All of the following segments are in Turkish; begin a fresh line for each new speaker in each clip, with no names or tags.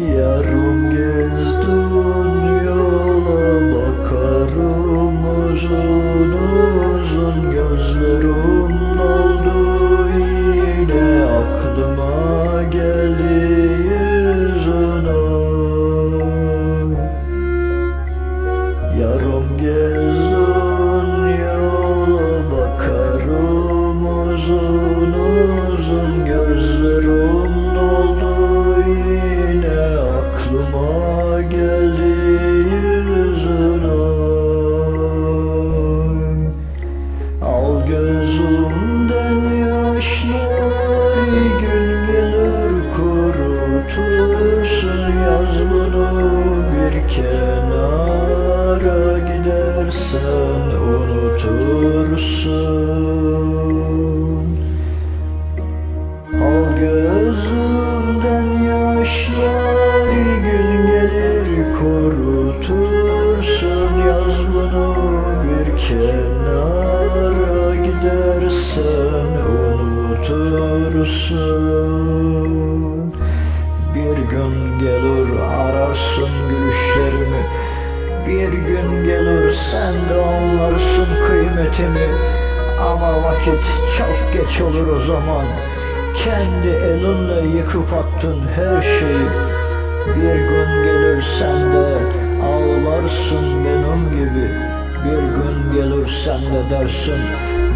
Yeah, kenara gidersen unutursun. Al gözümden yaşlar gün gelir kurutursun. Yazmanı bir kenara gidersen unutursun. Bir gün gelir ararsın Bir gün gelir sen de anlarsın kıymetimi. Ama vakit çok geç olur o zaman. Kendi elinle yıkıp attın her şeyi. Bir gün gelir sen de ağlarsın benim gibi. Bir gün gelir sen de dersin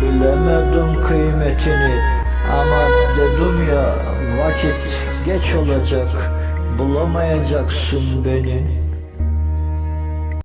Bilemedim kıymetini. Ama dedim ya vakit geç olacak. Bulamayacaksın beni